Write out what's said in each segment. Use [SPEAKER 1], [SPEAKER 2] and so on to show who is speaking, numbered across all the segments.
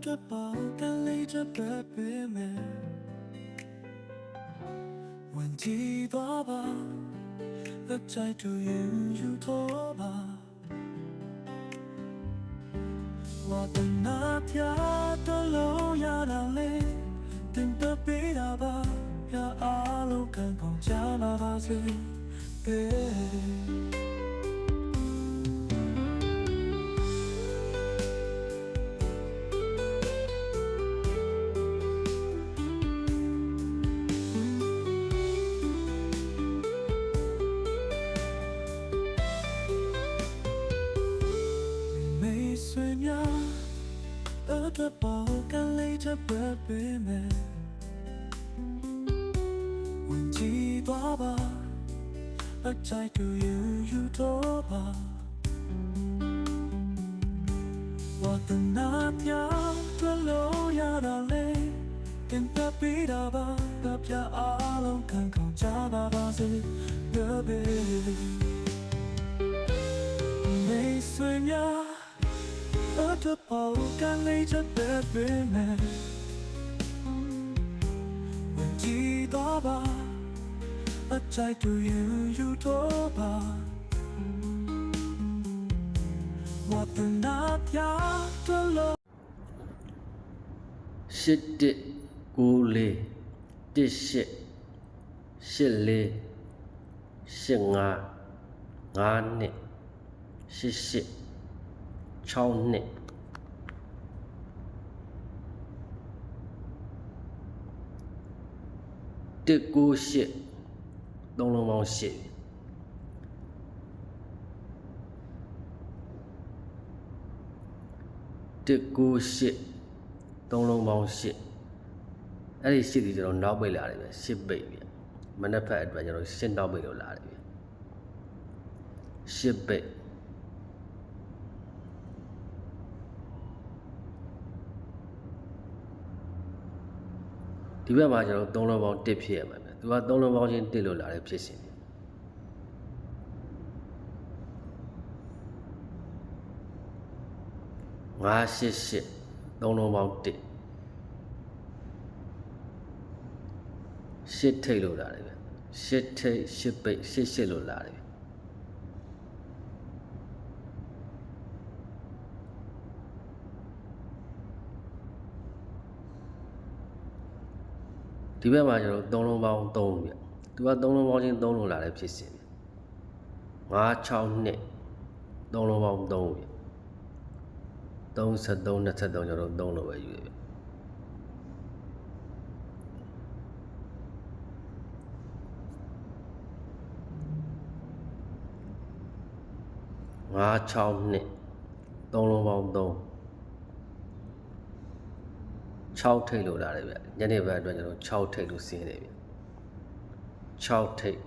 [SPEAKER 1] အတွက်ပါကလေးချက်ပဲပေးမယ်ဝင်ကြည့်သွားပါလက်ချိုက်တူရင်ယူတော့ပါဝတ်နာပြတော့လို့ရတာလေတင်တပေးတာ များအတပေါ်ကလေးချပတ်ပေးမယ်ဝင်ကြည့်သွားပါအချိုက်တူယူယူတော့ပါဝတ်တနာပြတွေ့လို့ရတာလေသင်ပြပေးတာပါတပြအားလုံးခံကောင်းကြပါပါစေ baby မေးဆွေများ ချက်ပဲပေးမယ်ဝင်ကြည့်တော့ပါအချိုက်တူယူယူတော့ပါဝတ်နာပြတလို့
[SPEAKER 2] ရှစ်တစ်ကိုလေးတစ်ရှစ်ရှစ်လေးရှစ်ငါးငါးနှစ်ရှစ်ရှစ် 6နှစ်တစ်ကိုရှစ်သုံးလုံးပေါင်းရှစ်တစ်ကိုရှစ်သုံးလုံးပေါင်းရှစ်အဲ့ဒီရှစ်ဒီကျွန်တော်နောက်ပိတ်လာတယ်ဗျရှစ်ပိတ်ဗျမနေ့ဖက်အတွက်ကျွန်တော်ရှစ်နောက်ပိတ်လို့လာတယ်ဗျရှစ်ပိတ် ဒီဘက်မှာကျွန်တော်သုံးလုံးပေါင်း1ဖြစ်ရမှာဗျသူကသုံးလုံးပေါင်းချင်း1လို့လာတဲ့ဖြစ်စဉ်ဗျ988သုံးလုံးပေါင်း1ရှစ်ထိတ်လို့လာတယ်ဗျရှစ်ထိတ်ရှစ်ပိတ်ရှစ်ရှစ်လို့လာတယ် ဒီဘက်မှာကျွန်တော်သုံးလုံးပေါင်း3ဗျသူကသုံးလုံးပေါင်းချင်း3လို့လာတဲ့ဖြစ်စဉ်ဗျ962နှစ်သုံးလုံးပေါင်း3ဗျ33 23ကျွန်တော်တို့3လို့ပဲယူရဗျ962နှစ်သုံးလုံးပေါင်း3 6ထိပ်လို့လာတယ်ဗျညနေဘက်အတွက်ကျွန်တော်6ထိပ်လို့ဆင်းတယ်ဗျ6ထိပ်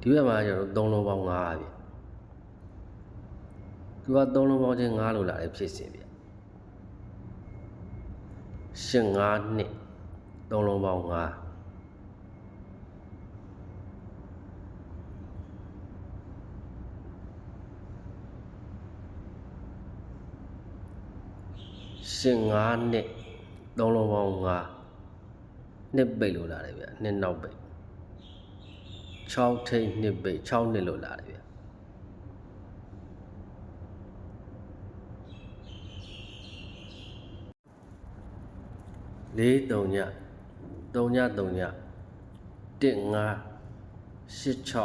[SPEAKER 2] ဒီဘက်မှာကျွန်တော်3လုံးပေါင်း9ဗျသူက3လုံးပေါင်းချင်း9လို့လာတယ်ဖြစ်စဉ်ဗျ85နှစ်3လုံးပေါင်း9 15နှစ်သုံးလုံးပေါင်း5နှစ်ပိတ်လို့လာတယ်ဗျနှစ်နောက်ပိတ်6ထိပ်နှစ်ပိတ်6နှစ်လို့လာတယ်ဗျလေးတုံညတုံညတုံည1 5 6 6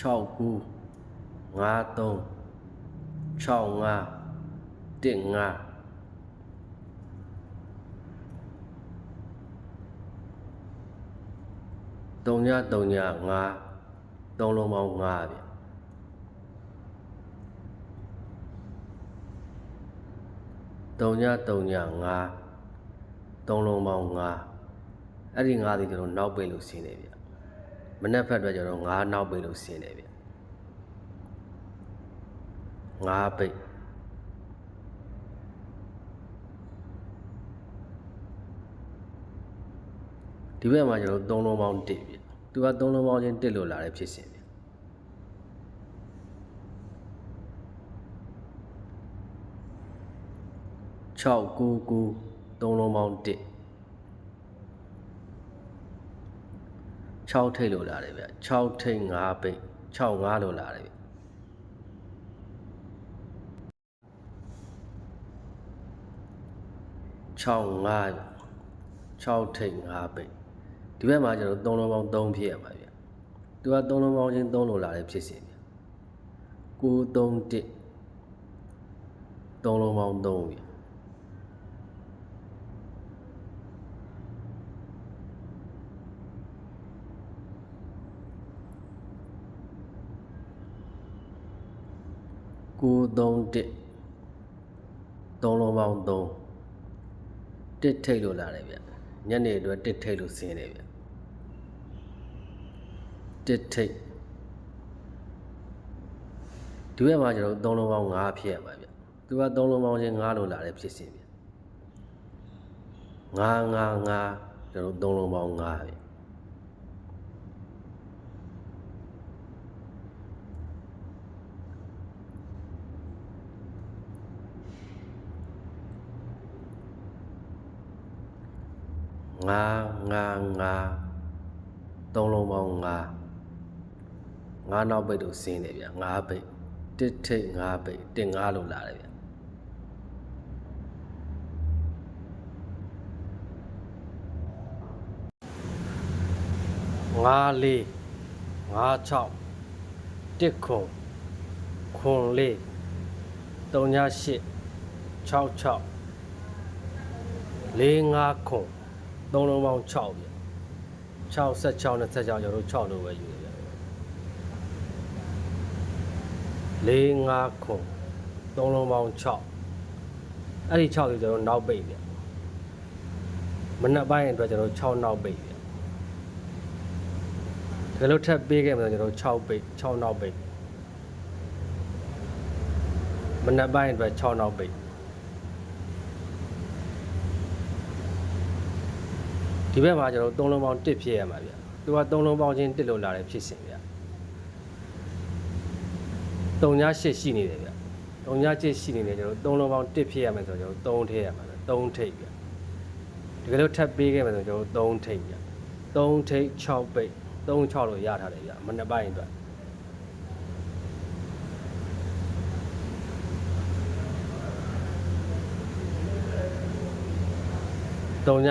[SPEAKER 2] 6 9 5 3 6 5 1 5 3935 3လုံးပေါင်း5ဗျ3935 3လုံးပေါင်း5အဲ့ဒီ5ဒီကျွန်တော်နောက်ပိတ်လို့ဆင်းတယ်ဗျမနက်ဖက်အတွက်ကျွန်တော်5နောက်ပိတ်လို့ဆင်းတယ်ဗျ5ပိတ် ဒီဘက်မှာကျွန်တော်3လုံးပေါင်း1ပြသူက3လုံးပေါင်းချင်း1လို့လာတဲ့ဖြစ်စဉ်ပြ699သုံးလုံးပေါင်း1 6ထိတ်လို့လာတယ်ဗျ6ထိတ်5ပိတ်6 5လို့လာတယ်ဗျ6 5 6ထိတ်5ပိတ် ဒီဘက်မှာကျွန်တော်သုံးလုံးပေါင်း3ဖြစ်ရမှာဗျသူကသုံးလုံးပေါင်းချင်း3လို့လာတယ်ဖြစ်စီဗျ9 3 1သုံးလုံးပေါင်း3ဗျ9 3 1သုံးလုံးပေါင်း3တစ်ထိတ်လို့လာတယ်ဗျ ညနေအတွက်တစ်ထိတ်လို့ဆင်းတယ်ဗျတစ်ထိတ်ဒီဘက်မှာကျွန်တော်သုံးလုံးပေါင်း5ဖြစ်ရမှာဗျသူကသုံးလုံးပေါင်းချင်း5လို့လာတယ်ဖြစ်စဉ်ဗျ5 5 5ကျွန်တော်သုံးလုံးပေါင်း5ဗျ ငါငါငါသုံးလုံးပေါင်းငါငါနောက်ပိတ်တို့ဆင်းတယ်ဗျငါပိတ်တစ်ထိတ်ငါပိတ်တစ်ငါလို့လာတယ်ဗျငါလေးငါ6တစ်ခွန်ခွန်လေး38 66လေးငါခွ န်သုံးလုံးပေါင်း6ဗျ66 26 26ကျွန်တော်တို့6လို့ပဲယူတယ်ဗျလေးငါခွန်သုံးလုံးပေါင်း6အဲ့ဒီ6ကိုကျွန်တော်နောက်ပိတ်ဗျမနက်ပိုင်းအတွက်ကျွန်တော်6နောက်ပိတ်ဗျဒါလို့ထပ်ပေးခဲ့မှာကျွန်တော်6ပိတ်6နောက်ပိတ်မနက်ပိုင်းအတွက်6နောက်ပိတ် ဒီဘက်မှာကျွန်တော်သုံးလုံးပေါင်း1ဖြစ်ရမှာဗျသူကသုံးလုံးပေါင်းချင်း1လို့လာတယ်ဖြစ်စဉ်ဗျ3ည8ရှိနေတယ်ဗျ3ည8ရှိနေတယ်ကျွန်တော်သုံးလုံးပေါင်း1ဖြစ်ရမယ်ဆိုတော့ကျွန်တော်3ထည့်ရမှာဗျ3ထိပ်ဗျဒီကလေးထပ်ပေးခဲ့မယ်ဆိုတော့ကျွန်တော်3ထိပ်ဗျ3ထိပ်6ပိတ်3 6လို့ရထားတယ်ဗျမနှစ်ပိုင်းအတွက်3ည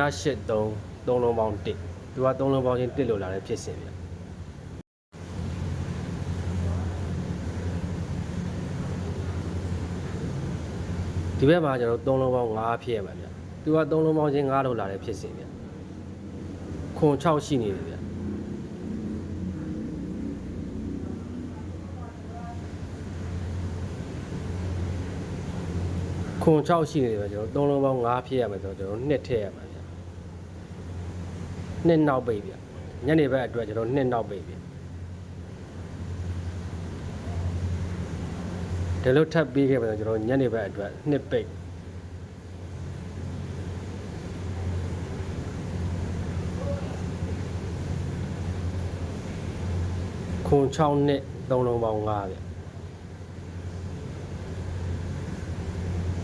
[SPEAKER 2] 8 3သုံးလုံးပေါင်း1သူကသုံးလုံးပေါင်းချင်း1လို့လာတဲ့ဖြစ်စဉ်ဗျဒီဘက်မှာကျွန်တော်သုံးလုံးပေါင်း5ဖြစ်ရမှာဗျသူကသုံးလုံးပေါင်းချင်း5လို့လာတဲ့ဖြစ်စဉ်ဗျခွန်6ရှိနေတယ်ဗျခွန်6ရှိနေတယ်ဗျကျွန်တော်သုံးလုံးပေါင်း5ဖြစ်ရမယ်ဆိုတော့ကျွန်တော်2ထည့်ရမှာဗျ နှစ်နောက်ပိတ်ဗျညနေဘက်အတွက်ကျွန်တော်နှစ်နောက်ပိတ်ဗျဒီလိုထပ်ပြီးခဲ့ပါတော့ကျွန်တော်ညနေဘက်အတွက်နှစ်ပိတ်ခွန်6နှစ်3လုံးပေါင်း5ဗျ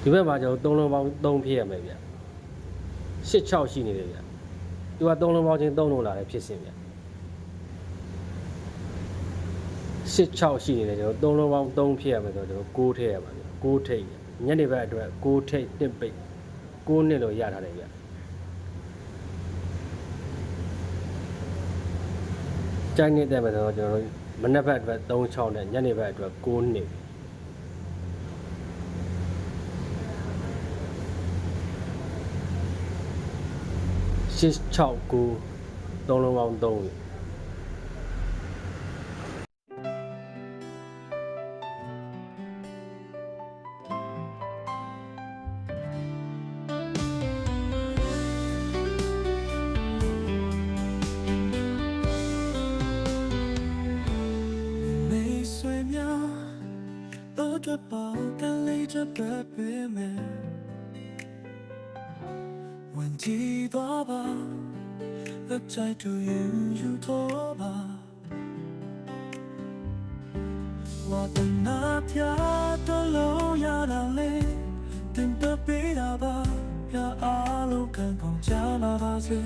[SPEAKER 2] ဒီဘက်မှာကျွန်တော်3လုံးပေါင်း3ဖြစ်ရမယ်ဗျ8 6ရှိနေတယ်ဗျ သူကသုံးလုံးပေါင်းချင်းသုံးလုံးလာတယ်ဖြစ်စဉ်ဗျရှစ်6ရှိနေတယ်ကျွန်တော်သုံးလုံးပေါင်း3ဖြစ်ရမယ်ဆိုတော့ကျွန်တော်6ထည့်ရပါဗျ6ထိပ်ဗျညနေဘက်အတွက်6ထိပ်1ပိတ်6နှစ်လို့ရထားတယ်ဗျကြိုက်နေတဲ့မယ်ဆိုတော့ကျွန်တော်တို့မနေ့ဘက်အတွက်3 6နဲ့ညနေဘက်အတွက်6နှစ် chiếc chậu của đông đông ông đông. Hãy subscribe cho
[SPEAKER 1] kênh Ghiền Mì Gõ Để không bỏ lỡ những ကြည့်သွားပါလက်ကြိုက်တူရင်ယူတော့ပါဝါသနာပြတော်လို့ရတာလေတင်တပေးတာပါပြအားလုံးကံကောင်းကြလာပါစေ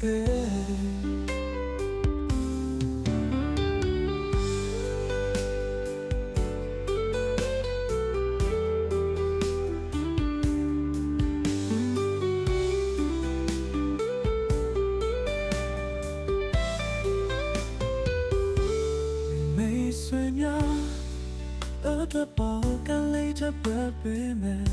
[SPEAKER 1] Baby တ်ဆွေ